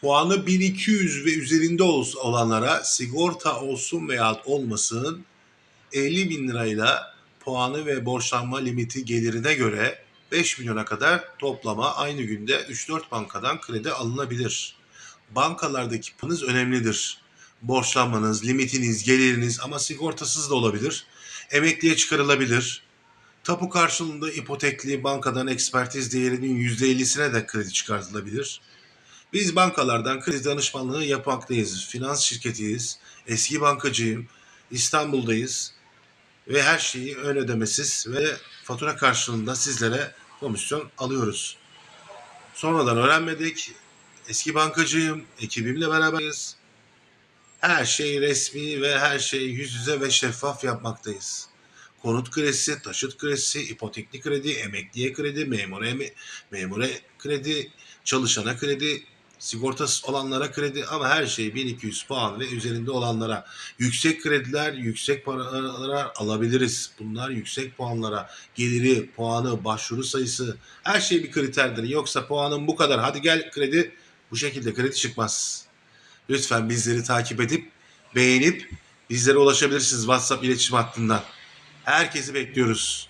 Puanı 1200 ve üzerinde ol- olanlara sigorta olsun veya olmasın 50 bin lirayla puanı ve borçlanma limiti gelirine göre 5 milyona kadar toplama aynı günde 3-4 bankadan kredi alınabilir. Bankalardaki pınız önemlidir. Borçlanmanız, limitiniz, geliriniz ama sigortasız da olabilir. Emekliye çıkarılabilir. Tapu karşılığında ipotekli bankadan ekspertiz değerinin %50'sine de kredi çıkartılabilir. Biz bankalardan kredi danışmanlığı yapmaktayız. Finans şirketiyiz. Eski bankacıyım. İstanbul'dayız. Ve her şeyi ön ödemesiz ve fatura karşılığında sizlere komisyon alıyoruz. Sonradan öğrenmedik. Eski bankacıyım. Ekibimle beraberiz. Her şey resmi ve her şey yüz yüze ve şeffaf yapmaktayız. Konut kredisi, taşıt kredisi, ipotekli kredi, emekliye kredi, memura, memura kredi, çalışana kredi, sigortası olanlara kredi ama her şey 1200 puan ve üzerinde olanlara yüksek krediler, yüksek paralar alabiliriz. Bunlar yüksek puanlara geliri, puanı, başvuru sayısı her şey bir kriterdir. Yoksa puanın bu kadar hadi gel kredi bu şekilde kredi çıkmaz. Lütfen bizleri takip edip beğenip bizlere ulaşabilirsiniz WhatsApp iletişim hattından. Herkesi bekliyoruz.